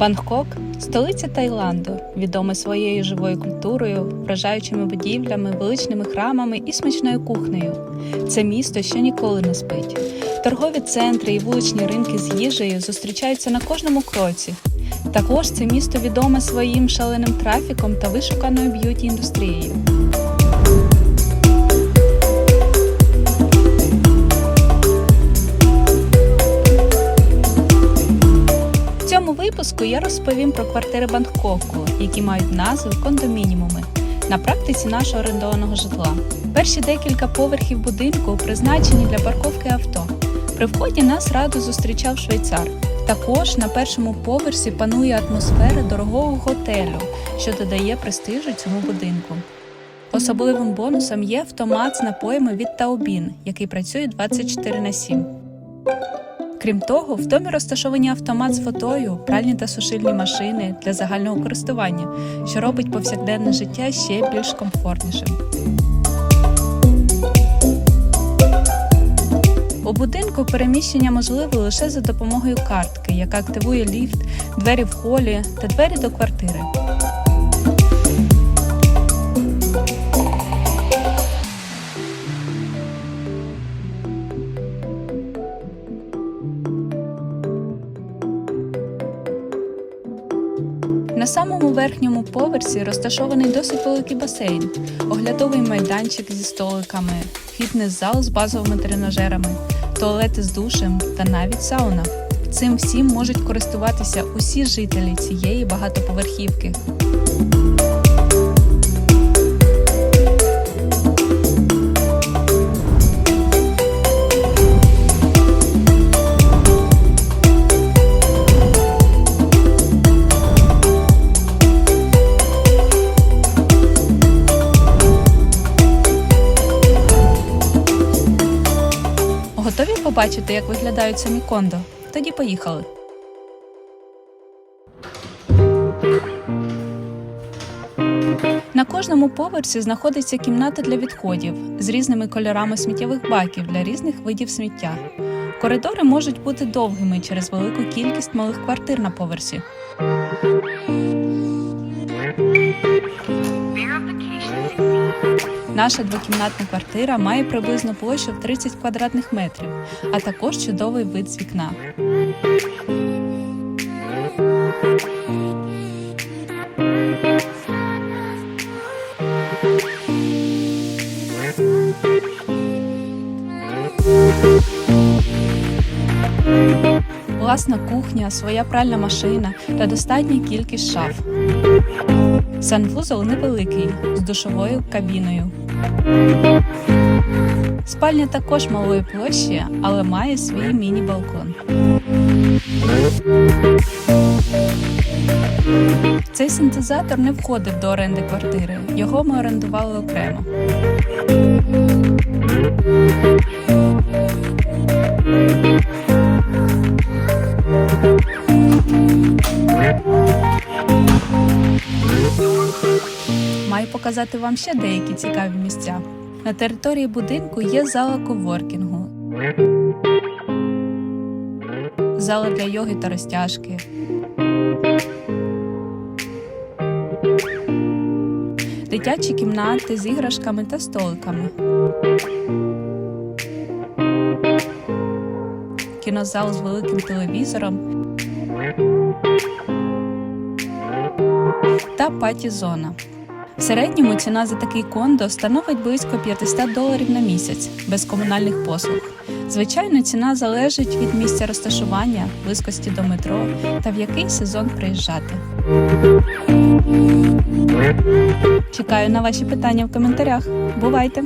Бангкок столиця Таїланду, відома своєю живою культурою, вражаючими будівлями, величними храмами і смачною кухнею. Це місто ще ніколи не спить. Торгові центри і вуличні ринки з їжею зустрічаються на кожному кроці. Також це місто відоме своїм шаленим трафіком та вишуканою б'юті індустрією. Цьому випуску я розповім про квартири Бангкоку, які мають назви кондомінімуми на практиці нашого орендованого житла. Перші декілька поверхів будинку призначені для парковки авто. При вході нас радо зустрічав швейцар. Також на першому поверсі панує атмосфера дорогого готелю, що додає престижу цьому будинку. Особливим бонусом є автомат з напоями від Таобін, який працює 24 на 7. Крім того, в домі розташовані автомат з фотою, пральні та сушильні машини для загального користування, що робить повсякденне життя ще більш комфортнішим. У будинку переміщення можливе лише за допомогою картки, яка активує ліфт, двері в холі та двері до квартири. На самому верхньому поверсі розташований досить великий басейн, оглядовий майданчик зі столиками, фітнес-зал з базовими тренажерами, туалети з душем та навіть сауна. Цим всім можуть користуватися усі жителі цієї багатоповерхівки. Готові побачити, як виглядають самі кондо? Тоді поїхали. На кожному поверсі знаходиться кімната для відходів з різними кольорами сміттєвих баків для різних видів сміття. Коридори можуть бути довгими через велику кількість малих квартир на поверсі. Наша двокімнатна квартира має приблизно площу в 30 квадратних метрів, а також чудовий вид з вікна. Власна кухня, своя пральна машина та достатня кількість шаф. Санвузол невеликий з душовою кабіною. Спальня також малої площі, але має свій міні-балкон. Цей синтезатор не входив до оренди квартири. Його ми орендували окремо. Маю показати вам ще деякі цікаві місця. На території будинку є зала коворкінгу, зала для йоги та розтяжки. Дитячі кімнати з іграшками та столиками. Кінозал з великим телевізором та паті-зона. В середньому ціна за такий кондо становить близько 500 доларів на місяць без комунальних послуг. Звичайно, ціна залежить від місця розташування, близькості до метро та в який сезон приїжджати. Чекаю на ваші питання в коментарях. Бувайте!